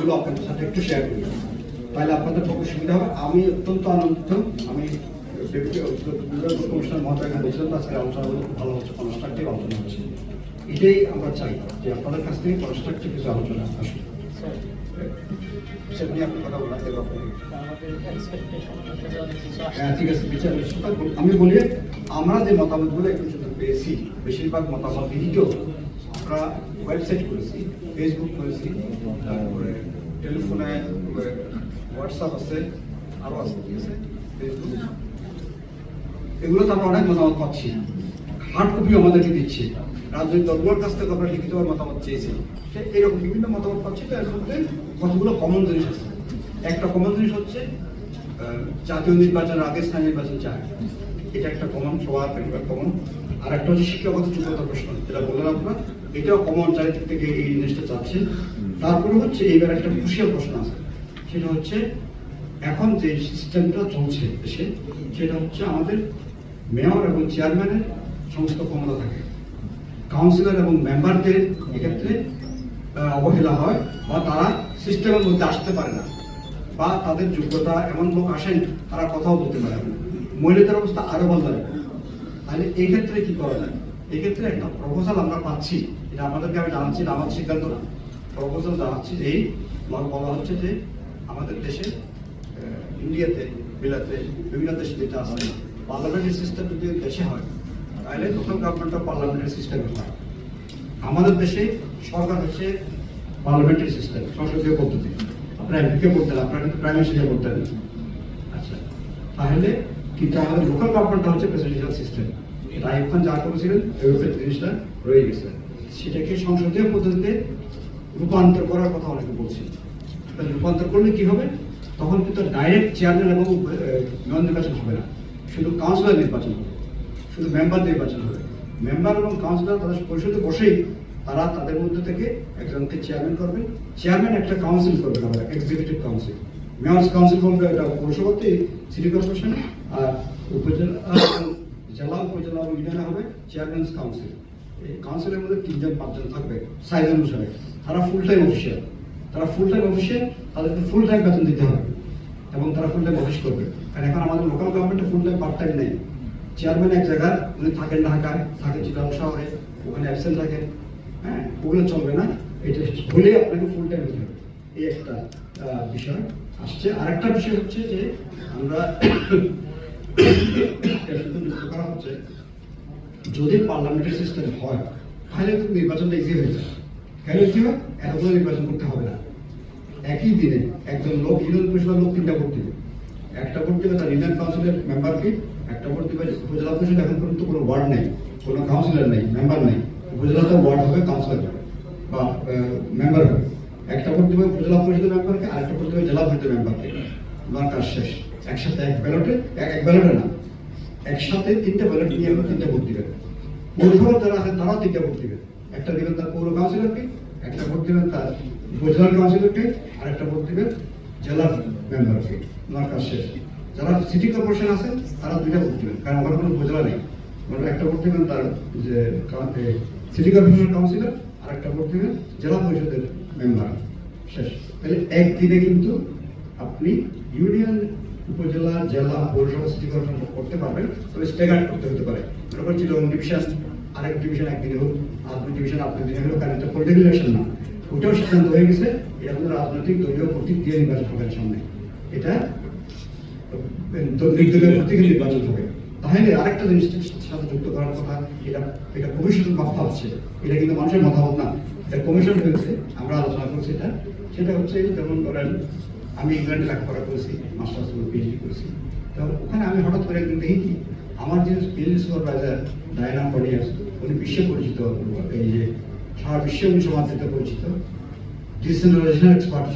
এগুলো আপনাদের সাথে একটু শেয়ার করি। তাহলে আপনাদের পক্ষে সুবিধা হবে। আমি অত্যন্ত আনন্দিত। আমি মহোদয় এখানে ছিলেন আজকে আলোচনাগুলো খুব ভালো হচ্ছে কনস্ট্রাকটিভ আলোচনা হচ্ছে। এটাই আমরা চাই যে আপনাদের কাছ থেকে কনস্ট্রাকটিভ কিছু আলোচনা আসুন হ্যাঁ ঠিক আছে আমি বলি আমরা যে মতামতগুলো একটু পেয়েছি বেশিরভাগ মতামত লিখিত আমরা ওয়েবসাইট করেছি ফেসবুক করেছি তারপরে টেলিফোনে হোয়াটসঅ্যাপ আছে আরও আছে ফেসবুক এগুলোতে আমরা অনেক মতামত পাচ্ছি। হার্ড কপি আমাদেরকে দিচ্ছে। রাজনৈতিক দলগুলোর কাছ থেকে আমরা লিখিত মতামত চেয়েছি। এরকম বিভিন্ন মতামত পাচ্ছি তো এর মধ্যে কতগুলো কমন জিনিস আছে। একটা কমন জিনিস হচ্ছে জাতীয় নির্বাচনের আগে স্থানীয় নির্বাচন চায়। এটা একটা কমন সবার কমন আর একটা হচ্ছে শিক্ষাগত যোগ্যতা প্রশ্ন, যেটা বললেন আপনারা, এটাও কমন চারিদিক থেকে এই জিনিসটা চাচ্ছে। তারপরে হচ্ছে এইবার একটা ক্রুশিয়াল প্রশ্ন আছে। সেটা হচ্ছে, এখন যে সিস্টেমটা চলছে দেশে, সেটা হচ্ছে আমাদের মেয়র এবং চেয়ারম্যানের সমস্ত ক্ষমতা থাকে। কাউন্সিলর এবং মেম্বারদের এক্ষেত্রে অবহেলা হয় বা তারা সিস্টেমের মধ্যে আসতে পারে না বা তাদের যোগ্যতা এমন লোক আসেন, তারা কথাও বলতে পারে না। মহিলাদের অবস্থা আরও লাগে তাহলে এই ক্ষেত্রে কি করা যায়? এক্ষেত্রে একটা প্রপোজাল আমরা পাচ্ছি, এটা আমাদেরকে আমি জানাচ্ছি আমার সিদ্ধান্ত না। প্রপোজাল জানাচ্ছি যে, আমার বলা হচ্ছে যে, আমাদের দেশে ইন্ডিয়াতে বিলাতে বিভিন্ন দেশে যেটা আছে পার্লামেন্টারি সিস্টেম যদি দেশে হয়, তাহলে লোকাল গভর্নমেন্টটা পার্লামেন্টারি সিস্টেম হয়। আমাদের দেশে সরকার হচ্ছে পার্লামেন্টারি সিস্টেম সংসদীয় পদ্ধতি। আপনারা এমপিকে করতেন, আপনারা কিন্তু প্রাইম মিনিস্টারকে করতেন। আচ্ছা তাহলে কিন্তু আমাদের লোকাল গভর্নমেন্টটা হচ্ছে প্রেসিডেন্সিয়াল সিস্টেম আইব খান যা করেছিলেন এভাবে জিনিসটা রয়ে গেছে। সেটাকে সংসদীয় পদ্ধতিতে রূপান্তর করার কথা অনেকে বলছি। রূপান্তর করলে কি হবে? তখন কিন্তু ডাইরেক্ট চেয়ারম্যান এবং মেয়র নির্বাচন হবে না। শুধু কাউন্সিলর নির্বাচন হবে। শুধু মেম্বার নির্বাচন হবে। মেম্বার এবং কাউন্সিলর তাদের পরিষদে বসেই তারা তাদের মধ্যে থেকে একজনকে চেয়ারম্যান করবেন চেয়ারম্যান একটা কাউন্সিল করবেন আমরা এক্সিকিউটিভ কাউন্সিল মেয়র্স কাউন্সিল বলবে, এটা পৌরসভাতে সিটি কর্পোরেশন আর উপজেলা জেলা, উপজেলা ইউনিয়নে হবে চেয়ারম্যানস কাউন্সিল কাউন্সিলের মধ্যে তিনজন, পাঁচজন থাকবে সাইজ অনুসারে তারা ফুল টাইম অফিসিয়াল তারা ফুল টাইম অফিসিয়াল তাদেরকে ফুল টাইম বেতন দিতে হবে এবং তারা ফুল টাইম অফিস করবে। কারণ এখন আমাদের লোকাল গভর্নমেন্টে ফুল টাইম পার্ট টাইম নেই। চেয়ারম্যান এক জায়গায়, উনি থাকেন ঢাকায় থাকেন চিটাং শহরে, ওখানে অ্যাবসেন্ট থাকেন হ্যাঁ ওগুলো চলবে না। এটা হলে আপনাকে ফুল টাইম দিতে হবে। এই একটা বিষয় আসছে। আরেকটা বিষয় হচ্ছে যে আমরা করা হচ্ছে যদি পার্লামেন্টের সিস্টেম হয়, তাহলে নির্বাচনটা ইজি হয়ে যায়। কেন কি হয়? এতগুলো নির্বাচন করতে হবে না। একই দিনে একজন লোক, ইউনিয়ন পরিষদের লোক তিনটা ভোট দিবে। একটা ভোট দিবে তার ইউনিয়ন কাউন্সিলের মেম্বারকে একটা ভোট দিবে উপজেলা পরিষদ। এখন পর্যন্ত কোনো ওয়ার্ড নেই, কোনো কাউন্সিলর নেই মেম্বার নেই। উপজেলাতে ওয়ার্ড হবে কাউন্সিলর বা মেম্বার হবে। একটা ভোট দিবে উপজেলা পরিষদের মেম্বারকে আরেকটা ভোট দিবে জেলা পরিষদের মেম্বারকে আমার কাজ শেষ। একসাথে এক ব্যালটে এক এক ব্যালটে না। একসাথে তিনটা ব্যালট নিয়ে আমরা তিনটা ভোট দিবেন। পৌরসভা যারা আছেন তারাও তিনটা ভোট দিবেন একটা দিবেন তার পৌর কাউন্সিলরকে একটা ভোট দিবেন তার উপজেলার কাউন্সিলরকে আর একটা ভোট দিবেন জেলার মেম্বারকে ওনার কাজ শেষ। যারা সিটি কর্পোরেশন আছেন তারা দুইটা ভোট দিবেন, কারণ আমার কোনো উপজেলা নেই। ওনারা একটা ভোট দিবেন তার, যে সিটি কর্পোরেশনের কাউন্সিলর আর একটা ভোট দিবেন জেলা পরিষদের মেম্বার শেষ। তাহলে একদিনে কিন্তু আপনি ইউনিয়ন উপজেলা জেলা পৌরসভা সিটি কর্পোরেশন করতে পারবেন। তবে স্টেগার্ড করতে হতে পারে। মনে করছি যেমন ডিভিশন আরেক ডিভিশন একদিনে হোক আর দুই ডিভিশন আপনার দিনে হলো কারণ এটা পলিটিক্যাল ইলেকশন না। ওটাও সিদ্ধান্ত হয়ে গেছে। এটা আমাদের রাজনৈতিক দলীয় প্রতীক দিয়ে নির্বাচন হবে সামনে। এটা নির্দলীয় প্রতীক নির্বাচন হবে। তাহলে আরেকটা জিনিস সাথে যুক্ত করার কথা এটা এটা কমিশনের মাথা হচ্ছে এটা কিন্তু মানুষের মতামত না। এটা কমিশন হয়েছে আমরা আলোচনা করছি এটা। সেটা হচ্ছে যেমন ধরেন আমি ইংল্যান্ডে লেখাপড়া করেছি, মাস্টার্স করে পিএইচডি করেছি। তো ওখানে আমি হঠাৎ করে একদিন দেখি কি, আমার যে পিএইচডি সুপারভাইজার ডায়না পডিয়াস উনি বিশ্বে পরিচিত এই যে সারা বিশ্বে উনি সমাদৃত পরিচিত। Decentralisation expert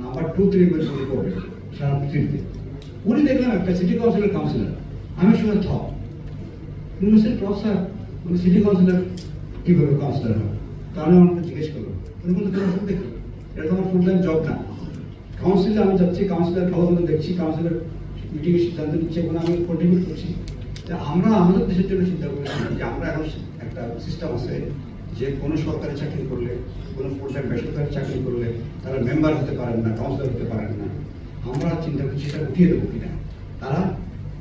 number two three উনি করবে সারা পৃথিবীতে। উনি দেখলাম একটা সিটি কাউন্সিলের কাউন্সিলর আমি শুনে থ প্রফেসর উনি সিটি কাউন্সিলর কীভাবে কাউন্সিলর হবে তা আমি আমাকে জিজ্ঞেস করলাম। উনি বলতে তোমার শুধু দেখি, এটা ফুল টাইম জব না। কাউন্সিলে আমি যাচ্ছি কাউন্সিলর ভালো দেখছি কাউন্সিলের মিটিংয়ের সিদ্ধান্ত নিচ্ছে ওখানে আমি কন্ট্রিবিউট করছি। আমরা, আমাদের দেশের জন্য চিন্তা করেছি যে আমরা এখন একটা সিস্টেম আছে যে কোনো সরকারি চাকরি করলে, কোনো ফুল টাইম বেসরকারি চাকরি করলে তারা মেম্বার হতে পারেন না কাউন্সিলর হতে পারেন না। আমরা চিন্তা করছি সেটা উঠিয়ে দেবো কিনা। তারা,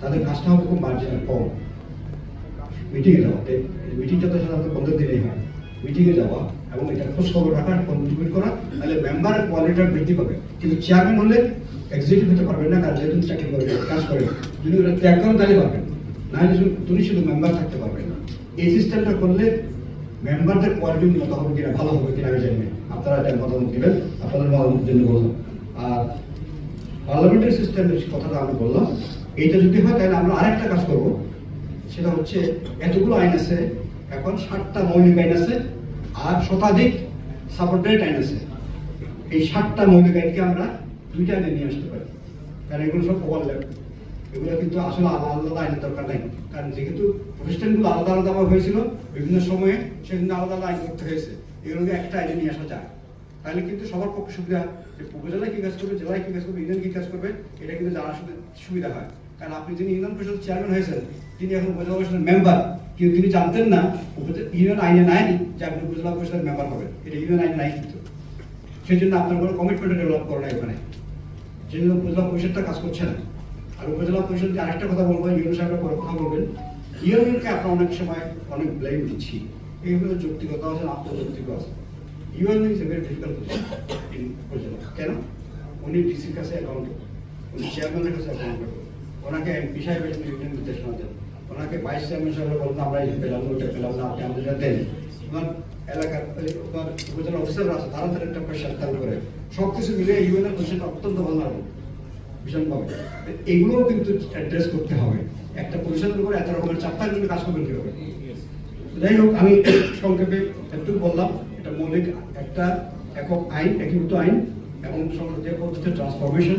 তাদের কাজটা হবে খুব মার্জিনাল কম। মিটিংয়ে যাওয়া মিটিংটা তো সাধারণত পনেরো দিনেই হয়। মিটিংয়ে যাওয়া এবং এটা খোঁজ খবর রাখা কন্ট্রিবিউট করা, তাহলে মেম্বারের কোয়ালিটিটা বৃদ্ধি পাবে। কিন্তু চেয়ারম্যান হলে এক্সিকিউটিভ হতে পারবেন না, কারণ যেহেতু চাকরি করে, কাজ করে। যদি ওরা ত্যাগ করেন, তাহলে পারবেন না। হলে তুমি শুধু মেম্বার থাকতে পারবেন এই সিস্টেমটা করলে মেম্বারদের কোয়ালিটি উন্নত হবে কিনা, ভালো হবে কিনা, আমি জানি না। আপনারা এটা মতামত দিবেন আপনাদের মতামতের জন্য বললাম। আর পার্লামেন্টারি সিস্টেমের কথাটা আমি বললাম। এইটা যদি হয়, তাহলে আমরা আরেকটা কাজ করব। সেটা হচ্ছে, এতগুলো আইন আছে, এখন ষাটটা মৌলিক আইন আছে আর শতাধিক সাপোর্টেড আইন এই সাতটা মৌলিক আইনকে আমরা দুইটা আইনে নিয়ে আসতে পারি। কারণ এগুলো সব ওভারল্যাপ এগুলো কিন্তু আসলে আলাদা আলাদা আইনের দরকার নাই। কারণ যেহেতু প্রতিষ্ঠানগুলো আলাদা আলাদাভাবে হয়েছিল, বিভিন্ন সময়ে সেগুলো আলাদা আলাদা আইন করতে হয়েছে। এগুলোকে একটা আইনে নিয়ে আসা যায়। তাহলে কিন্তু সবার পক্ষে সুবিধা। যে উপজেলায় কী কাজ করবে, জেলায় কী কাজ করবে, ইউনিয়ন কী কাজ করবে, এটা কিন্তু জানার সুবিধা হয়। কারণ আপনি যিনি ইউনিয়ন পরিষদের চেয়ারম্যান হয়েছেন, তিনি এখন উপজেলা পরিষদের মেম্বার কিন্তু তিনি জানতেন না ইউনিয়ন আইনে নাই যে আপনি উপজেলা পরিষদের মেম্বার হবেন। এটা ইউনিয়ন আইনে নাই কিন্তু। সেই জন্য আপনার কোনো কমিটমেন্ট ডেভেলপ করে না এখানে। সেই জন্য উপজেলা পরিষদটা কাজ করছে না। আর উপজেলা পরিষদ আরেকটা কথা বলব, ইউনিয়ন সাহেবের পরে কথা বলবেন। ইউনিয়নকে আমরা অনেক সময় অনেক ব্লেম দিচ্ছি। এইগুলো যৌক্তিকতা আছে আত্মযৌক্তিক আছে? UN is a very difficult উপজেলা। কেন? উনি ডিসির কাছে অ্যাকাউন্ট উনি চেয়ারম্যানের কাছে অ্যাকাউন্ট ওনাকে এমপি সাহেব এসে ইউনিয়ন নির্দেশনা দেন ওনাকে ভাইস চেয়ারম্যান সাহেব বলুন আমরা এই পেলাম ওইটা পেলাম না আপনি আমাদের এটা দেন। ওনার এলাকার ওই ওনার উপজেলা অফিসাররা আছে তারা তার একটা প্রেশার চালু করে। সব কিছু মিলে ইউএনের পজিশনটা অত্যন্ত ভালো লাগে ভীষণভাবে। এগুলোও কিন্তু অ্যাড্রেস করতে হবে। একটা পরিষদের উপরে এত রকমের চাপটা কিন্তু কাজ করবেন কীভাবে? যাই হোক, আমি সংক্ষেপে একটু বললাম, এটা মৌলিক একটা একক আইন, একীভূত আইন এবং সং- যে পদ্ধতি ট্রান্সফরমেশন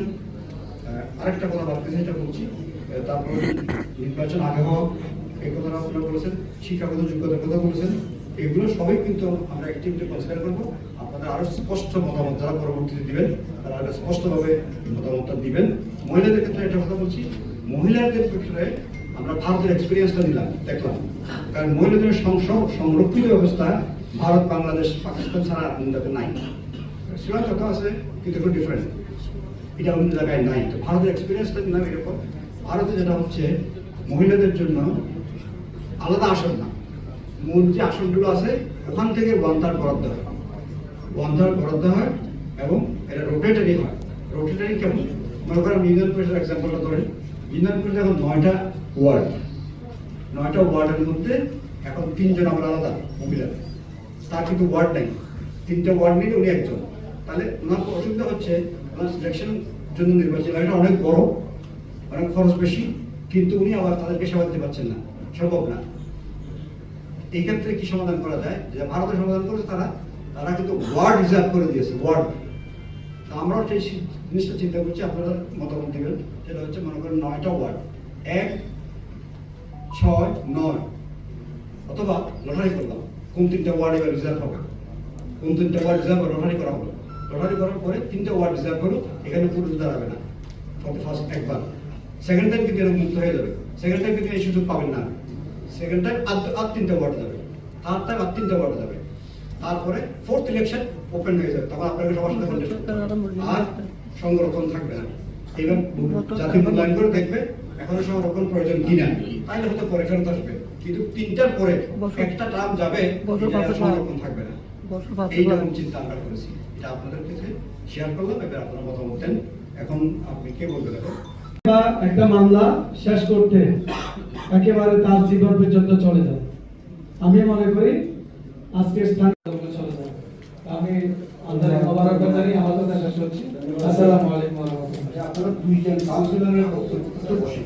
আরেকটা কথা বাদ সেটা বলছি। তারপর নির্বাচন আগে হওয়া এই বলেছেন, শিক্ষাগত যোগ্যতার কথা বলেছেন, এগুলো সবই কিন্তু আমরা অ্যাক্টিভিটি কনসিডার করব। আপনাদের আরও স্পষ্ট মতামত যারা পরবর্তীতে দিবেন, তারা আরও স্পষ্টভাবে মতামতটা দিবেন। মহিলাদের ক্ষেত্রে একটা কথা বলছি, মহিলাদের ক্ষেত্রে আমরা ভারতের এক্সপিরিয়েন্সটা দিলাম দেখলাম। কারণ মহিলাদের সংসদ সংরক্ষিত ব্যবস্থা ভারত, বাংলাদেশ, পাকিস্তান ছাড়া কোনো নাই। শ্রীলঙ্কা আছে, কিন্তু একটু ডিফারেন্ট এটা অন্য জায়গায় নাই। তো ভারতের এক্সপিরিয়েন্সটা দিলাম এরকম। ভারতে যেটা হচ্ছে, মহিলাদের জন্য আলাদা আসন না। মূল যে আসনগুলো আছে, ওখান থেকে ওয়ান্টার বরাদ্দ হয়। বন্ধার বরাদ্দ হয় এবং এটা রোটেটারি হয়। রোটেটারি কেমন? মনে করেন ইউনিয়ন পরিষদের এক্সাম্পলটা ধরেন। ইউনিয়ন এখন নয়টা ওয়ার্ড। নয়টা ওয়ার্ডের মধ্যে এখন তিনজন আমরা আলাদা মহিলা। তার কিন্তু ওয়ার্ড নেই। তিনটে ওয়ার্ড নিলে উনি একজন। তাহলে ওনার অসুবিধা হচ্ছে, ওনার সিলেকশন জন্য নির্বাচন এটা অনেক বড় অনেক খরচ বেশি, কিন্তু উনি আবার তাদেরকে সেবা দিতে পারছেন না। সম্ভব না। এই ক্ষেত্রে কি সমাধান করা যায়? যে ভারতে সমাধান করেছে তারা তারা কিন্তু ওয়ার্ড রিজার্ভ করে দিয়েছে ওয়ার্ড তা আমরাও সেই জিনিসটা চিন্তা করছি, আপনারা মতামত দিবেন। সেটা হচ্ছে, মনে করেন নয়টা ওয়ার্ড এক, ছয়, নয়। অথবা লটারি করলাম। কোন তিনটা ওয়ার্ড এবার রিজার্ভ হবে? কোন তিনটা ওয়ার্ড রিজার্ভ লটারি করা হলো? লটারি করার পরে তিনটা ওয়ার্ড রিজার্ভ হলো, এখানে পুরুষ দাঁড়াবে না। ফর ফার্স্ট একবার। সেকেন্ড টাইম কিন্তু এরকম মুক্ত হয়ে যাবে। সেকেন্ড টাইম কিন্তু এই সুযোগ পাবেন না। সেকেন্ড টাইম আর তিনটা ওয়ার্ড যাবে। থার্ড টাইম আর তিনটা ওয়ার্ড যাবে। তারপরে ফোর্থ ইলেকশন ওপেন হয়ে যাবে। তখন আপনাকে সবার সাথে। আর সংরক্ষণ থাকবে না। এবার জাতীয় মূল্যায়ন করে দেখবে এখনও সংরক্ষণ প্রয়োজন কিনা। তাইলে হয়তো পরে ফেরত আসবে। কিন্তু তিনটার পরে একটা টার্ম যাবে সংরক্ষণ থাকবে না। এইরকম চিন্তা আমরা করেছি। এটা আপনাদের কাছে শেয়ার করলাম। এবার আপনারা মতামত দেন। এখন আপনি কে বলবেন এখন? বা একটা মামলা শেষ করতে একেবারে তার জীবন পর্যন্ত চলে যায়। আমি মনে করি আজকে স্থান চলে যায়। আমি আন্তরিক মোবারকবাদ জানিয়ে আমার কথা শেষ করছি। আসসালামু আলাইকুম ওয়া রাহমাতুল্লাহ যে আপনারা দুইজন কাউন্সিলরের বক্তব্য বসে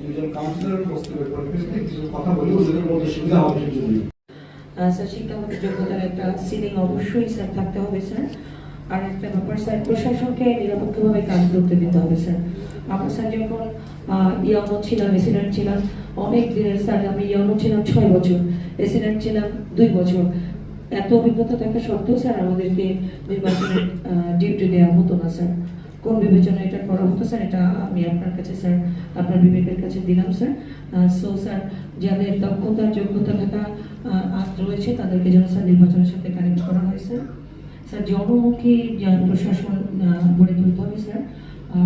দুইজন কাউন্সিলরের বক্তব্যের পরিপ্রেক্ষিতে কিছু কথা বলি ওদের মধ্যে সুবিধা হবে জন্য স্যার শিক্ষাগত যোগ্যতার একটা সিলিং অবশ্যই স্যার থাকতে হবে স্যার। আর একটা ব্যাপার, স্যার, প্রশাসনকে নিরপেক্ষভাবে কাজ করতে দিতে হবে, স্যার। আমরা, স্যার, যখন ইয়ানো ছিলাম, এসিডেন্ট ছিলাম, অনেক দিনের, স্যার, আমি ইয়ানো ছিলাম ছয় বছর, এসিডেন্ট ছিলাম দুই বছর। এত অভিজ্ঞতা থাকা সত্ত্বেও, স্যার, আমাদেরকে নির্বাচনের ডিউটি দেওয়া হতো না, স্যার। কোন বিবেচনা এটা করা হতো, স্যার, এটা আমি আপনার কাছে, স্যার, আপনার বিবেকের কাছে দিলাম, স্যার। সো স্যার, যাদের দক্ষতা, যোগ্যতা থাকা আজ রয়েছে, তাদেরকে যেন, স্যার, নির্বাচনের সাথে কানেক্ট করা হয়, স্যার। স্যার জনমুখী প্রশাসন গড়ে তুলতে হবে স্যার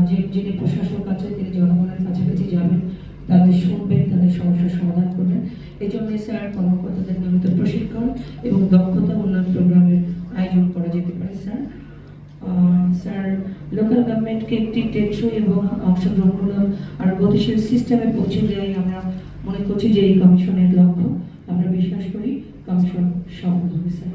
যে, যিনি প্রশাসক আছে তিনি জনগণের কাছাকাছি যাবেন, তাদের শুনবেন, তাদের সমস্যার সমাধান করবেন। এই জন্য স্যার কর্মকর্তাদের নিয়মিত প্রশিক্ষণ এবং দক্ষতা উন্নয়ন প্রোগ্রামের আয়োজন করা যেতে পারে, স্যার। স্যার লোকাল গভর্নমেন্টকে একটি টেকসই এবং অংশগ্রহণমূলক আর গতিশীল সিস্টেমে পৌঁছে দেওয়াই আমরা মনে করছি যে এই কমিশনের লক্ষ্য। আমরা বিশ্বাস করি কমিশন সফল হবে, স্যার।